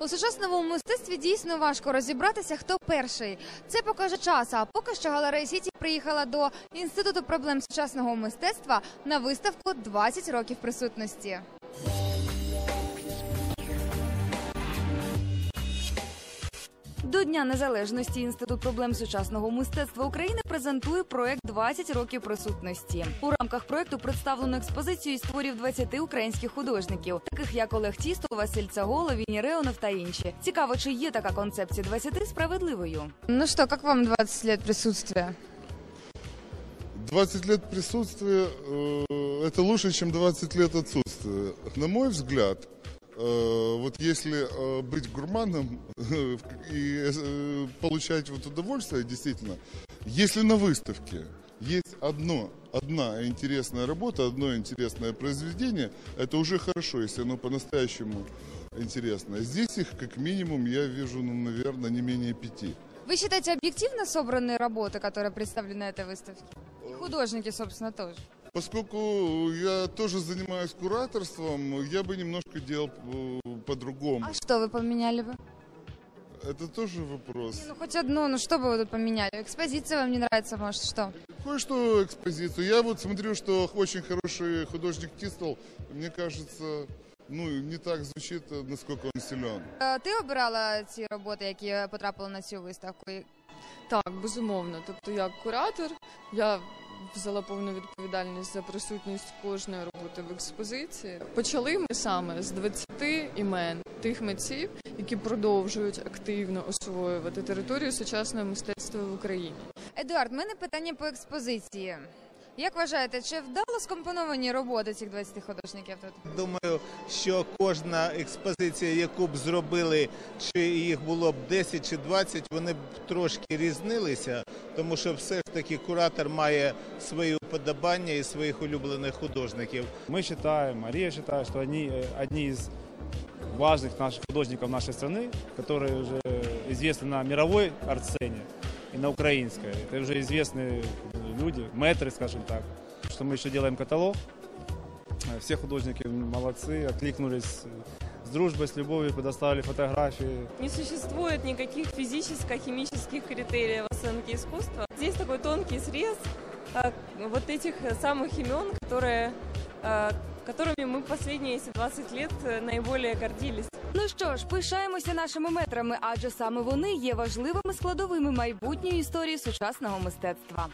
У сучасному мистецтві дійсно важко розібратися, хто перший. Це покаже час. А поки що галерея Сіті приїхала до інституту проблем сучасного мистецтва на виставку «20 років присутності. До Дня Незалежності Інститут проблем сучасного мистецтва України презентує проект «20 років присутності. У рамках проекту представлено експозицію із творів 20 українських художників, таких як Олег Тістол, Василь Цагола, Віні Реонов та інші. Цікаво, чи є така концепція 20 справедливою. Ну що, як вам 20 років присутствия? 20 лет присутствия э, это лучше, чем 20 лет отсутствия. На мой взгляд, э, вот если э, быть гурманом и э, получать вот удовольствие, действительно, если на выставке есть одно, одна интересная работа, одно интересное произведение, это уже хорошо, если оно по-настоящему интересное. Здесь их как минимум я вижу, ну, наверное, не менее пяти. Вы считаете объективно собранные работы, которые представлены на этой выставке? И художники, собственно, тоже. Поскольку я тоже занимаюсь кураторством, я бы немножко делал э, по-другому. А что вы поменяли бы? Это тоже вопрос. Ну, хоть одну, ну что бы вы тут поменяли? Экспозиция вам не нравится, может, что? Кое-что экспозицию. Я вот смотрю, что очень хороший художник Тистол, мне кажется, ну, не так звучит, э, насколько он силен. Е, Ти обирала ці роботи, які потрапили на цю виставку? І Так, безумовно. Тобто, як куратор, я взяла повну відповідальність за присутність кожної роботи в експозиції. Почали ми саме з 20 імен тих митців, які продовжують активно освоювати територію сучасного мистецтва в Україні. Едуард, в мене питання по експозиції. Як вважаєте, чи вдало скомпоновані роботи цих 20 художників тут? Думаю, що кожна експозиція, яку б зробили, чи їх було б 10 чи 20, вони б трошки різнилися, тому що все ж таки куратор має свої уподобання і своїх улюблених художників. Мы считаем, Мария считает, что они э, одни из важных наших художников нашей страны, которые уже известны на мировой арт-сцене и на украинской. Это уже известные люди, мэтры, скажем так. Что мы еще делаем каталог. Э, Все художники молодцы, откликнулись с дружбой, с любовью, предоставили фотографии. Не существует никаких физическо-химических критериев оценки искусства. Здесь такой тонкий срез а, вот этих э, самых имен, которые, а, которыми мы последние эти 20 лет э, наиболее гордились. Ну що ж, пишаємося нашими метрами, адже саме вони є важливими складовими майбутньої історії сучасного мистецтва.